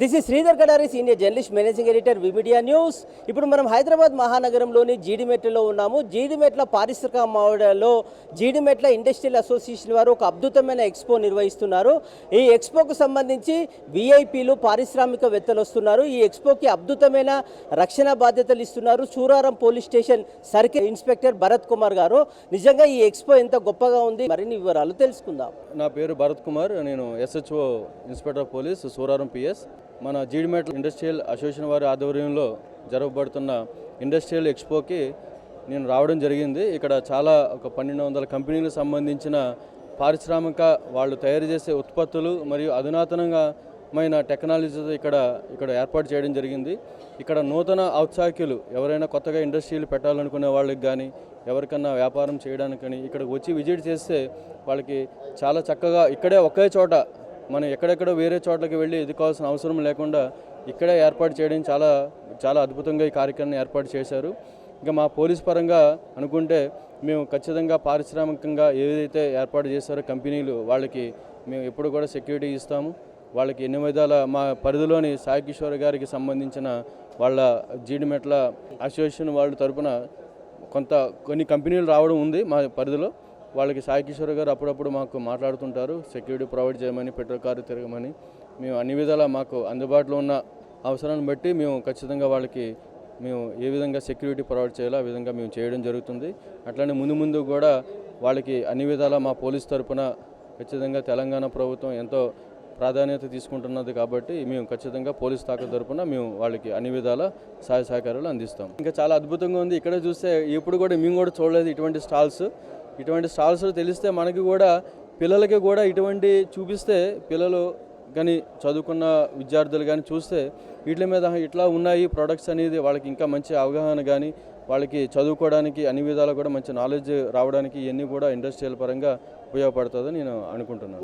This is Sridhar Kadari senior journalist managing editor V media news ఇప్పుడు మనం హైదరాబాద్ మహానగరంలోని జీడిమెట్లలో ఉన్నాము. జీడిమెట్ల పారిశ్రామిక మావడలో జీడిమెట్ల ఇండస్ట్రియల్ అసోసియేషన్ వారు ఒక అద్భుతమైన ఎక్స్పో నిర్వహిస్తున్నారు. ఈ ఎక్స్పోకు సంబంధించి విఐపీలు పారిశ్రామికవేత్తలు వస్తున్నారు. ఈ ఎక్స్పోకి అద్భుతమైన రక్షణ బాధ్యతలు ఇస్తున్నారు. Suraram police station circle inspector Bharat Kumar garu. నిజంగా ఈ ఎక్స్పో ఎంత గొప్పగా ఉంది? మరిన్ని వివరాలు తెలుసుకుందాం. నా పేరు భరత్ కుమార్. నేను SHO inspector of police Suraram PS మన జీడిమెట్ల ఇండస్ట్రియల్ అసోసియేషన్ వారి ఆధ్వర్యంలో జరగబడుతున్న ఇండస్ట్రియల్ ఎక్స్పోకి నేను రావడం జరిగింది. ఇక్కడ చాలా ఒక పన్నెండు వందల కంపెనీలకు సంబంధించిన పారిశ్రామిక వాళ్ళు తయారు చేసే ఉత్పత్తులు మరియు అధునాతనంగా మైన టెక్నాలజీతో ఇక్కడ ఇక్కడ ఏర్పాటు చేయడం జరిగింది. ఇక్కడ నూతన ఔత్సాహికులు ఎవరైనా కొత్తగా ఇండస్ట్రీలు పెట్టాలనుకునే వాళ్ళకి కానీ ఎవరికన్నా వ్యాపారం చేయడానికి కానీ ఇక్కడికి వచ్చి విజిట్ చేస్తే వాళ్ళకి చాలా చక్కగా ఇక్కడే ఒకే చోట మనం ఎక్కడెక్కడో వేరే చోట్లకి వెళ్ళి ఎదుకోవాల్సిన అవసరం లేకుండా ఇక్కడే ఏర్పాటు చేయడం చాలా చాలా అద్భుతంగా ఈ కార్యక్రమాన్ని ఏర్పాటు చేశారు. ఇంకా మా పోలీస్ పరంగా అనుకుంటే మేము ఖచ్చితంగా పారిశ్రామికంగా ఏదైతే ఏర్పాటు చేశారో కంపెనీలు వాళ్ళకి మేము ఎప్పుడు కూడా సెక్యూరిటీ ఇస్తాము. వాళ్ళకి ఎన్ని విధాల మా పరిధిలోని సాయి కిషోర్ గారికి సంబంధించిన వాళ్ళ జీడిమెట్ల అసోసియేషన్ వాళ్ళ తరపున కొంత కొన్ని కంపెనీలు రావడం ఉంది మా పరిధిలో. వాళ్ళకి సాయి కిషోర్ గారు అప్పుడప్పుడు మాకు మాట్లాడుతుంటారు. సెక్యూరిటీ ప్రొవైడ్ చేయమని పెట్రోల్ కారు తిరగమని. మేము అన్ని విధాలా మాకు అందుబాటులో ఉన్న అవసరాన్ని బట్టి మేము ఖచ్చితంగా వాళ్ళకి మేము ఏ విధంగా సెక్యూరిటీ ప్రొవైడ్ చేయాలో ఆ విధంగా మేము చేయడం జరుగుతుంది. అట్లానే ముందు ముందు కూడా వాళ్ళకి అన్ని విధాలా మా పోలీస్ తరఫున ఖచ్చితంగా తెలంగాణ ప్రభుత్వం ఎంతో ప్రాధాన్యత తీసుకుంటున్నది కాబట్టి మేము ఖచ్చితంగా పోలీస్ శాఖ తరపున మేము వాళ్ళకి అన్ని విధాల సహాయ సహకారాలు అందిస్తాం. ఇంకా చాలా అద్భుతంగా ఉంది. ఇక్కడ చూస్తే ఇప్పుడు కూడా మేము కూడా చూడలేదు ఇటువంటి స్టాల్స్. ఇటువంటి స్టాల్స్ తెలిస్తే మనకి కూడా పిల్లలకి కూడా ఇటువంటి చూపిస్తే పిల్లలు కానీ చదువుకున్న విద్యార్థులు కానీ చూస్తే వీటి మీద ఇట్లా ఉన్నాయి ప్రొడక్ట్స్ అనేది వాళ్ళకి ఇంకా మంచి అవగాహన కానీ వాళ్ళకి చదువుకోవడానికి అన్ని విధాలు కూడా మంచి నాలెడ్జ్ రావడానికి ఇవన్నీ కూడా ఇండస్ట్రియల్ పరంగా ఉపయోగపడుతుందని నేను అనుకుంటున్నాను.